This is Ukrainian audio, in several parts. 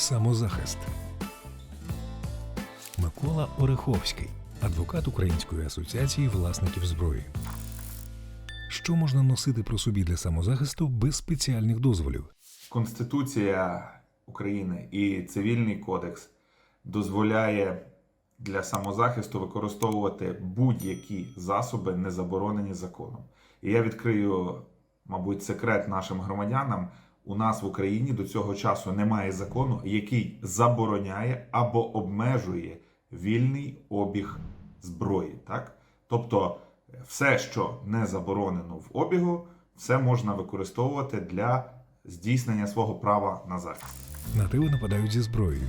Самозахист. Микола Ореховський, адвокат Української асоціації власників зброї. Що можна носити про собі для самозахисту без спеціальних дозволів? Конституція України і Цивільний кодекс дозволяє для самозахисту використовувати будь-які засоби, не заборонені законом. І я відкрию, мабуть, секрет нашим громадянам. У нас в Україні до цього часу немає закону, який забороняє або обмежує вільний обіг зброї. Так? Тобто, все, що не заборонено в обігу, все можна використовувати для здійснення свого права на захист. На тебе нападають зі зброєю.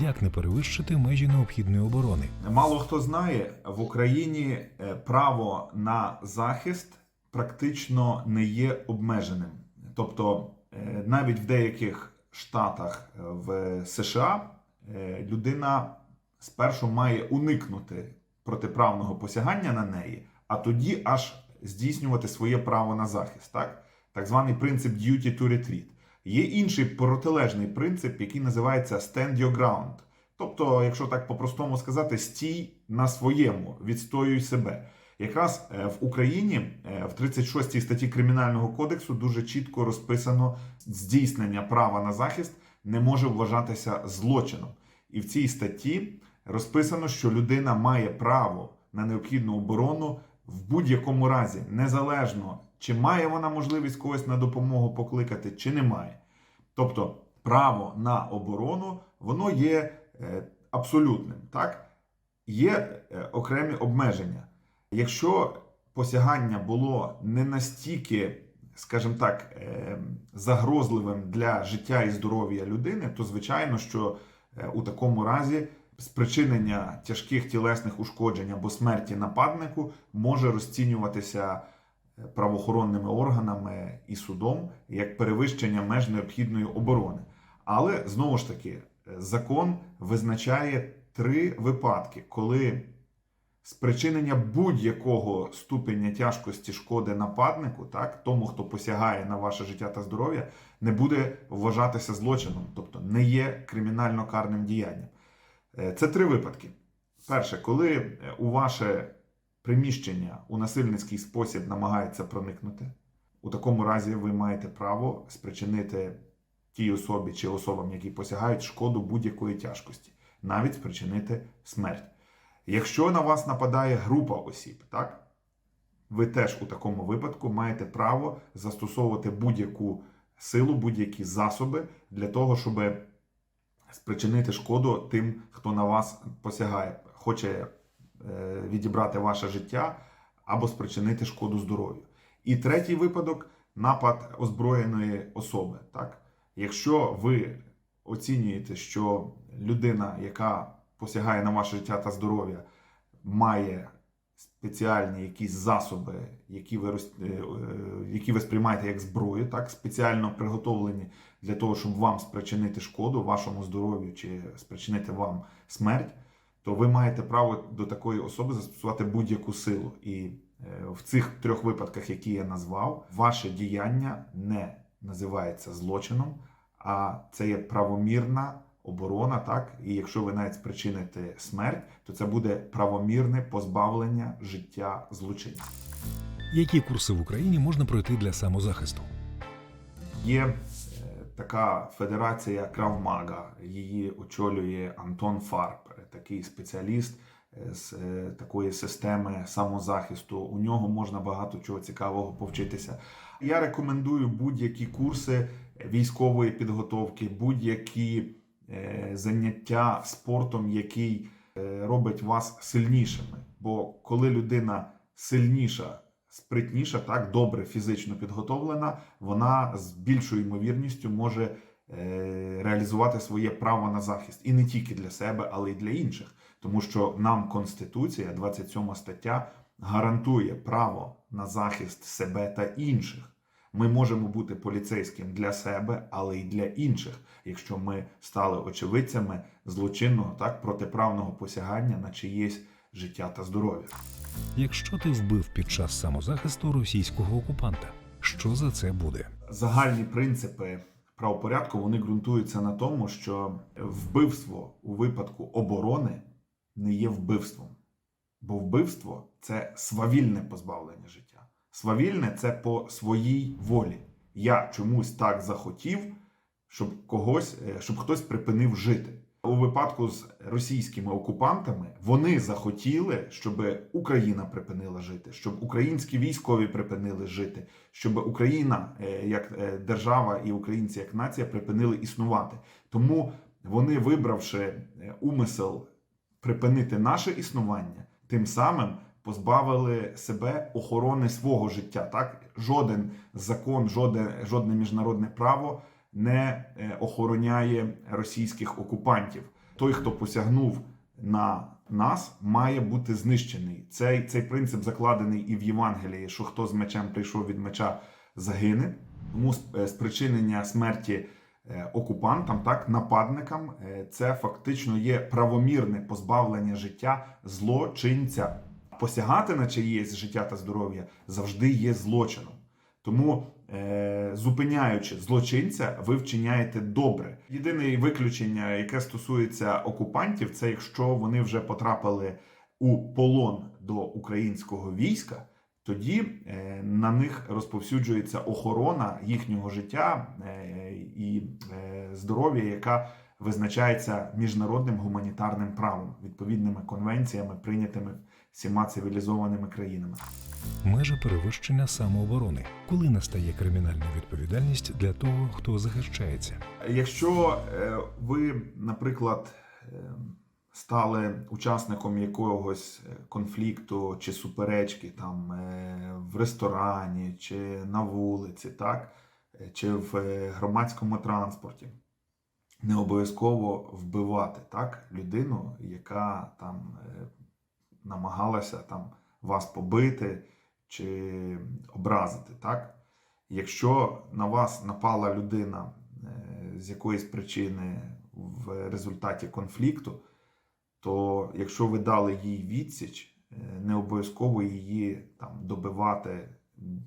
Як не перевищити межі необхідної оборони? Мало хто знає, в Україні е, право на захист практично не є обмеженим. Тобто, е, навіть в деяких штатах е, в США е, людина спершу має уникнути протиправного посягання на неї, а тоді аж здійснювати своє право на захист. Так, так званий принцип duty to retreat. Є інший протилежний принцип, який називається stand your ground. Тобто, якщо так по-простому сказати, стій на своєму, відстоюй себе. Якраз е, в Україні е, в 36 статті Кримінального кодексу дуже чітко розписано здійснення права на захист не може вважатися злочином. І в цій статті розписано, що людина має право на необхідну оборону в будь-якому разі, незалежно чи має вона можливість когось на допомогу покликати, чи не має. Тобто право на оборону воно є е, абсолютним. Так? Є окремі обмеження. Якщо посягання було не настільки, скажімо так, е, загрозливим для життя і здоров'я людини, то звичайно, що е, у такому разі спричинення тяжких тілесних ушкоджень або смерті нападнику може розцінюватися е, правоохоронними органами і судом як перевищення меж необхідної оборони. Але знову ж таки, закон визначає три випадки, коли спричинення будь-якого ступеня тяжкості шкоди нападнику, так, тому, хто посягає на ваше життя та здоров'я, не буде вважатися злочином, тобто не є кримінально карним діянням. Е, Це три випадки. Перше, коли е, у ваше приміщення у насильницький спосіб намагається проникнути, у такому разі ви маєте право спричинити тій особі чи особам, які посягають шкоду будь-якої тяжкості, навіть спричинити смерть. Якщо на вас нападає група осіб, так, ви теж у такому випадку маєте право застосовувати будь-яку силу, будь-які засоби для того, щоб спричинити шкоду тим, хто на вас посягає, хоче е, відібрати ваше життя або спричинити шкоду здоров'ю. І третій випадок напад озброєної особи. Так? Якщо ви оцінюєте, що людина, яка посягає на ваше життя та здоров'я, має спеціальні якісь засоби, які ви, е, е, які ви сприймаєте як зброю, так, спеціально приготовлені для того, щоб вам спричинити шкоду вашому здоров'ю чи спричинити вам смерть, то ви маєте право до такої особи застосувати будь-яку силу. І е, в цих трьох випадках, які я назвав, ваше діяння не називається злочином, а це є правомірна оборона, так? І якщо ви навіть спричините смерть, то це буде правомірне позбавлення життя злочинця. Які курси в Україні можна пройти для самозахисту? Є е, така федерація Кравмага, її очолює Антон Фарб, такий спеціаліст е, з е, такої системи самозахисту. У нього можна багато чого цікавого повчитися. Я рекомендую будь-які курси військової підготовки, будь-які заняття спортом, який е, робить вас сильнішими. Бо коли людина сильніша, спритніша, так добре фізично підготовлена, вона з більшою ймовірністю може е, реалізувати своє право на захист і не тільки для себе, але й для інших. Тому що нам Конституція, 27 стаття, гарантує право на захист себе та інших. Ми можемо бути поліцейським для себе, але й для інших, якщо ми стали очевидцями злочинного так протиправного посягання на чиєсь життя та здоров'я. Якщо ти вбив під час самозахисту російського окупанта, що за це буде? Загальні принципи правопорядку вони ґрунтуються на тому, що вбивство у випадку оборони не є вбивством. Бо вбивство це свавільне позбавлення життя. Свавільне це по своїй волі. Я чомусь так захотів, щоб когось, е, щоб хтось припинив жити. У випадку з російськими окупантами вони захотіли, щоб Україна припинила жити, щоб українські військові припинили жити, щоб Україна е, як е, держава і українці як нація припинили існувати. Тому вони, вибравши умисел припинити наше існування, тим самим позбавили себе охорони свого життя. Так жоден закон, жодне, жодне міжнародне право не е, охороняє російських окупантів. Той, хто посягнув на нас, має бути знищений. Цей, цей принцип закладений і в Євангелії, що хто з мечем прийшов від меча, загине. Тому е, спричинення смерті е, окупантам, так, нападникам, це фактично є правомірне позбавлення життя злочинця. Посягати на чиєсь життя та здоров'я завжди є злочином. Тому, е, зупиняючи злочинця, ви вчиняєте добре. Єдине виключення, яке стосується окупантів, це якщо вони вже потрапили у полон до українського війська, тоді е, на них розповсюджується охорона їхнього життя е, і е, здоров'я, яка визначається міжнародним гуманітарним правом, відповідними конвенціями, прийнятими всіма цивілізованими країнами. Межа перевищення самооборони, коли настає кримінальна відповідальність для того, хто захищається. Якщо е, ви, наприклад, е, стали учасником якогось е, конфлікту чи суперечки там в ресторані чи на вулиці, так, чи в громадському транспорті, не обов'язково вбивати так, людину, яка там е, намагалася там вас побити чи образити, так? Якщо на вас напала людина е, з якоїсь причини в результаті конфлікту, то якщо ви дали їй відсіч, е, не обов'язково її там добивати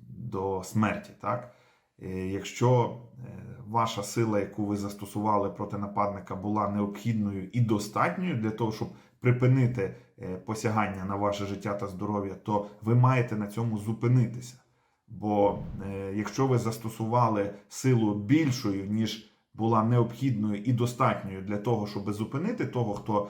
до смерті. Так? Е, Якщо е, ваша сила, яку ви застосували проти нападника, була необхідною і достатньою для того, щоб припинити е, посягання на ваше життя та здоров'я, то ви маєте на цьому зупинитися. Бо якщо ви застосували силу більшою, ніж була необхідною і достатньою для того, щоб зупинити того, хто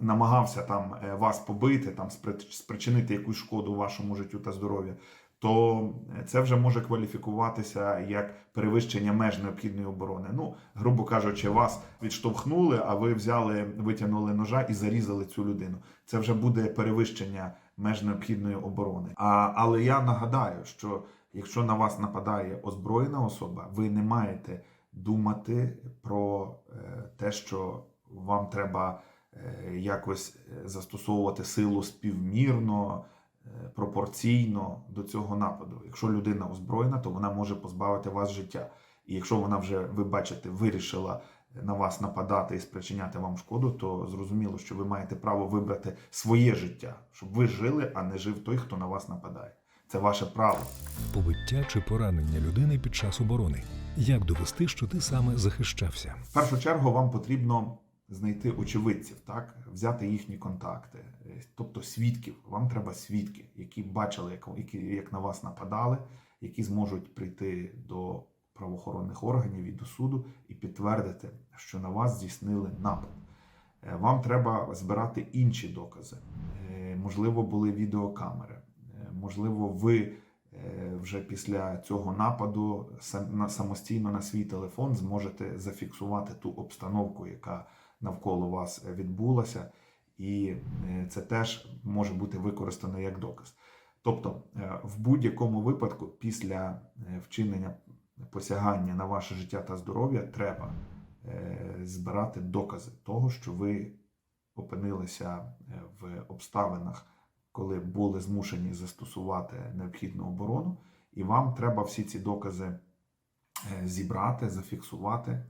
намагався там вас побити, там спри- спричинити якусь шкоду вашому життю та здоров'ю, то е, це вже може кваліфікуватися як перевищення меж необхідної оборони. Ну, грубо кажучи, вас відштовхнули, а ви взяли, витягнули ножа і зарізали цю людину. Це вже буде перевищення меж необхідної оборони. А, але я нагадаю, що якщо на вас нападає озброєна особа, ви не маєте думати про е, те, що вам треба е, якось застосовувати силу співмірно, пропорційно до цього нападу. Якщо людина озброєна, то вона може позбавити вас життя. І якщо вона вже, ви бачите, вирішила на вас нападати і спричиняти вам шкоду, то зрозуміло, що ви маєте право вибрати своє життя, щоб ви жили, а не жив той, хто на вас нападає. Це ваше право. Побиття чи поранення людини під час оборони. Як довести, що ти саме захищався? В першу чергу вам потрібно знайти очевидців, так? взяти їхні контакти, е, тобто свідків. Вам треба свідки, які бачили, як, які, як на вас нападали, які зможуть прийти до правоохоронних органів і до суду і підтвердити, що на вас здійснили напад. Е, Вам треба збирати інші докази. Е, Можливо, були відеокамери. Можливо, ви вже після цього нападу самостійно на свій телефон зможете зафіксувати ту обстановку, яка навколо вас відбулася, і е, це теж може бути використано як доказ. Тобто, е, в будь-якому випадку, після е, вчинення посягання на ваше життя та здоров'я, треба збирати докази того, що ви опинилися в обставинах, коли були змушені застосувати необхідну оборону, і вам треба всі ці докази зібрати, зафіксувати,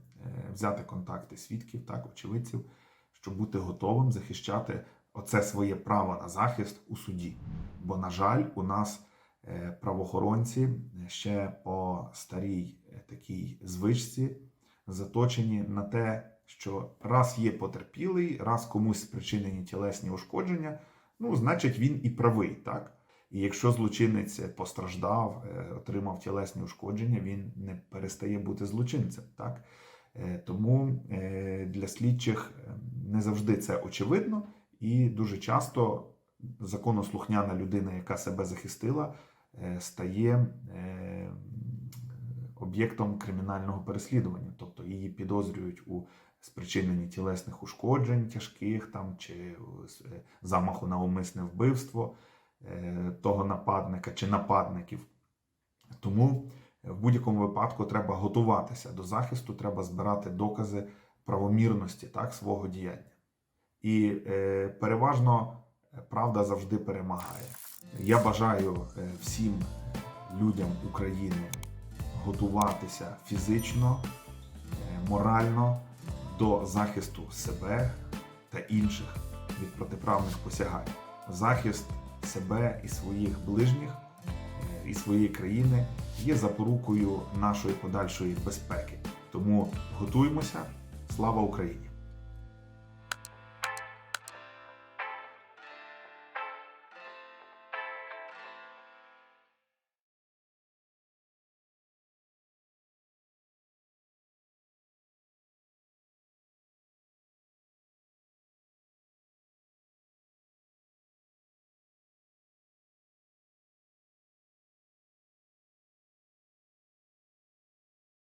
взяти контакти свідків, так, очевидців, щоб бути готовим захищати оце своє право на захист у суді. Бо, на жаль, у нас е, правоохоронці ще по старій е, такій звичці заточені на те, що раз є потерпілий, раз комусь спричинені тілесні ушкодження, ну, значить він і правий, так? І якщо злочинець постраждав, е, отримав тілесні ушкодження, він не перестає бути злочинцем. Так? Е, Тому е, для слідчих е, не завжди це очевидно, і дуже часто законослухняна людина, яка себе захистила, стає об'єктом кримінального переслідування, тобто її підозрюють у спричиненні тілесних ушкоджень тяжких там чи замаху на умисне вбивство того нападника чи нападників. Тому в будь-якому випадку треба готуватися до захисту, треба збирати докази правомірності так, свого діяння. І е, переважно е, правда завжди перемагає. Я бажаю е, всім людям України готуватися фізично, е, морально до захисту себе та інших від протиправних посягань. Захист себе і своїх ближніх і своєї країни є запорукою нашої подальшої безпеки. Тому готуємося. Слава Україні!